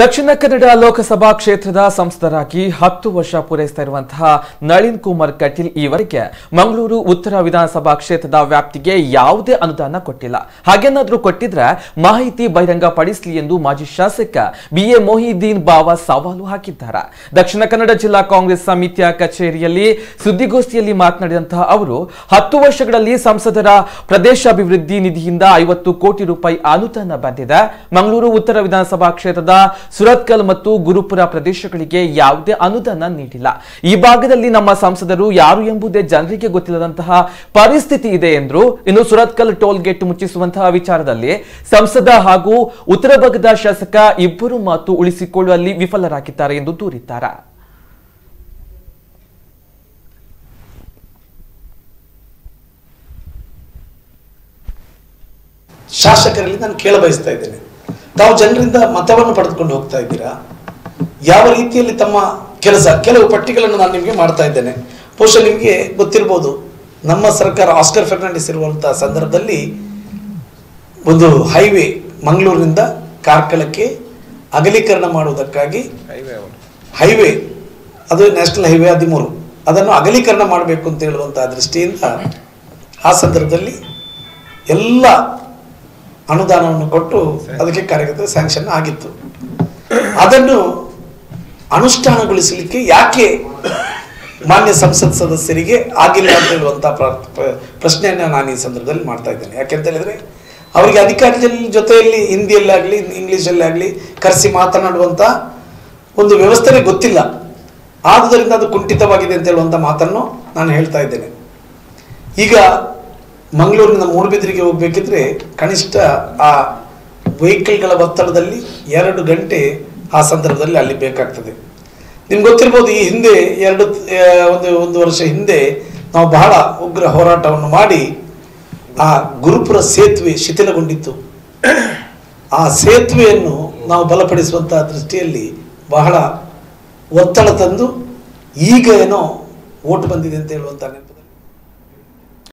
ದಕ್ಷಿಣ ಕನ್ನಡ ಲೋಕಸಭಾ ಕ್ಷೇತ್ರದ ಸಂಸದರಾಗಿ ಹತ್ತು ವರ್ಷ ಪೂರೈಸ್ತಾ ಇರುವಂತಹ ನಳಿನ್ ಕುಮಾರ್ ಕಟೀಲ್ ಈವರೆಗೆ ಮಂಗಳೂರು ಉತ್ತರ ವಿಧಾನಸಭಾ ಕ್ಷೇತ್ರದ ವ್ಯಾಪ್ತಿಗೆ ಯಾವುದೇ ಅನುದಾನ ಕೊಟ್ಟಿಲ್ಲ. ಹಾಗೇನಾದ್ರೂ ಕೊಟ್ಟಿದ್ರೆ ಮಾಹಿತಿ ಬಹಿರಂಗ ಪಡಿಸಲಿ ಎಂದು ಮಾಜಿ ಶಾಸಕ ಬಿಎ ಮೊಹಿದ್ದೀನ್ ಬಾವ ಸವಾಲು ಹಾಕಿದ್ದಾರೆ. ದಕ್ಷಿಣ ಕನ್ನಡ ಜಿಲ್ಲಾ ಕಾಂಗ್ರೆಸ್ ಸಮಿತಿಯ ಕಚೇರಿಯಲ್ಲಿ ಸುದ್ದಿಗೋಷ್ಠಿಯಲ್ಲಿ ಮಾತನಾಡಿದಂತಹ ಅವರು, ಹತ್ತು ವರ್ಷಗಳಲ್ಲಿ ಸಂಸದರ ಪ್ರದೇಶಾಭಿವೃದ್ಧಿ ನಿಧಿಯಿಂದ ಐವತ್ತು ಕೋಟಿ ರೂಪಾಯಿ ಅನುದಾನ ಬಂದಿದೆ. ಮಂಗಳೂರು ಉತ್ತರ ವಿಧಾನಸಭಾ ಕ್ಷೇತ್ರದ ಸುರತ್ಕಲ್ ಮತ್ತು ಗುರುಪುರ ಪ್ರದೇಶಗಳಿಗೆ ಯಾವುದೇ ಅನುದಾನ ನೀಡಿಲ್ಲ. ಈ ಭಾಗದಲ್ಲಿ ನಮ್ಮ ಸಂಸದರು ಯಾರು ಎಂಬುದೇ ಜನರಿಗೆ ಗೊತ್ತಿಲ್ಲದಂತಹ ಪರಿಸ್ಥಿತಿ ಇದೆ ಎಂದರು ಇನ್ನು ಸುರತ್ಕಲ್ ಟೋಲ್ ಗೇಟ್ ಮುಚ್ಚಿಸುವಂತಹ ವಿಚಾರದಲ್ಲಿ ಸಂಸದ ಹಾಗೂ ಉತ್ತರ ಭಾಗದ ಶಾಸಕ ಇಬ್ಬರು ಮಾತು ಉಳಿಸಿಕೊಳ್ಳುವಲ್ಲಿ ವಿಫಲರಾಗಿದ್ದಾರೆ ಎಂದು ದೂರಿದ್ದಾರೆ. ಶಾಸಕರಲ್ಲಿ ನಾನು ಕೇಳ ಬಯಸ್ತಾ ಇದ್ದೇನೆ. ತಾವು ಜನರಿಂದ ಮತವನ್ನು ಪಡೆದುಕೊಂಡು ಹೋಗ್ತಾ ಇದ್ದೀರಾ? ಯಾವ ರೀತಿಯಲ್ಲಿ ತಮ್ಮ ಕೆಲಸ ಕೆಲವು ಪಟ್ಟಿಗಳನ್ನು ನಾನು ನಿಮಗೆ ಮಾಡ್ತಾ ಇದ್ದೇನೆ. ಬಹುಶಃ ನಿಮಗೆ ಗೊತ್ತಿರ್ಬೋದು ನಮ್ಮ ಸರ್ಕಾರ ಆಸ್ಕರ್ ಫೆರ್ನಾಂಡಿಸ್ ಇರುವಂತಹ ಸಂದರ್ಭದಲ್ಲಿ ಒಂದು ಹೈವೇ ಮಂಗಳೂರಿನಿಂದ ಕಾರ್ಕಳಕ್ಕೆ ಅಗಲೀಕರಣ ಮಾಡುವುದಕ್ಕಾಗಿ ಹೈವೇ ಅದು ನ್ಯಾಷನಲ್ ಹೈವೇ ಹದಿಮೂರು. ಅದನ್ನು ಅಗಲೀಕರಣ ಮಾಡಬೇಕು ಅಂತ ಹೇಳುವಂತಹ ದೃಷ್ಟಿಯಿಂದ ಆ ಸಂದರ್ಭದಲ್ಲಿ ಎಲ್ಲ ಅನುದಾನವನ್ನು ಕೊಟ್ಟು ಅದಕ್ಕೆ ಕಾರ್ಯಗತ ಸ್ಯಾಂಕ್ಷನ್ ಆಗಿತ್ತು. ಅದನ್ನು ಅನುಷ್ಠಾನಗೊಳಿಸಲಿಕ್ಕೆ ಯಾಕೆ ಮಾನ್ಯ ಸಂಸತ್ ಸದಸ್ಯರಿಗೆ ಆಗಿಲ್ಲ ಅಂತ ಹೇಳುವಂತಹ ಪ್ರ- ಪ್ರ- ಪ್ರಶ್ನೆಯನ್ನ ನಾನು ಈ ಸಂದರ್ಭದಲ್ಲಿ ಮಾಡ್ತಾ ಇದ್ದೇನೆ. ಯಾಕೆಂತ ಹೇಳಿದ್ರೆ ಅವರಿಗೆ ಅಧಿಕಾರಿಗಳ ಜೊತೆಯಲ್ಲಿ ಹಿಂದಿಯಲ್ಲಾಗಲಿ ಇಂಗ್ಲೀಷಲ್ಲಾಗಲಿ ಕರೆಸಿ ಮಾತನಾಡುವಂಥ ಒಂದು ವ್ಯವಸ್ಥೆನೇ ಗೊತ್ತಿಲ್ಲ. ಆದುದರಿಂದ ಅದು ಕುಂಠಿತವಾಗಿದೆ ಅಂತ ಹೇಳುವಂತ ಮಾತನ್ನು ನಾನು ಹೇಳ್ತಾ ಇದ್ದೇನೆ. ಈಗ ಮಂಗಳೂರಿನ ಮೂಡುಬಿದಿರಿಗೆ ಹೋಗ್ಬೇಕಿದ್ರೆ ಕನಿಷ್ಠ ಆ ವೆಹಿಕಲ್ಗಳ ಒತ್ತಡದಲ್ಲಿ ಎರಡು ಗಂಟೆ ಆ ಸಂದರ್ಭದಲ್ಲಿ ಅಲ್ಲಿ ಬೇಕಾಗ್ತದೆ. ನಿಮ್ಗೆ ಗೊತ್ತಿರ್ಬೋದು, ಈ ಹಿಂದೆ ಎರಡು ಒಂದು ಒಂದು ವರ್ಷ ಹಿಂದೆ ನಾವು ಬಹಳ ಉಗ್ರ ಹೋರಾಟವನ್ನು ಮಾಡಿ ಆ ಗುರುಪುರ ಸೇತುವೆ ಶಿಥಿಲಗೊಂಡಿತ್ತು. ಆ ಸೇತುವೆಯನ್ನು ನಾವು ಬಲಪಡಿಸುವಂತಹ ದೃಷ್ಟಿಯಲ್ಲಿ ಬಹಳ ಒತ್ತಡ ತಂದು ಈಗ ಏನೋ ಓಟು ಬಂದಿದೆ ಅಂತ ಹೇಳುವಂತ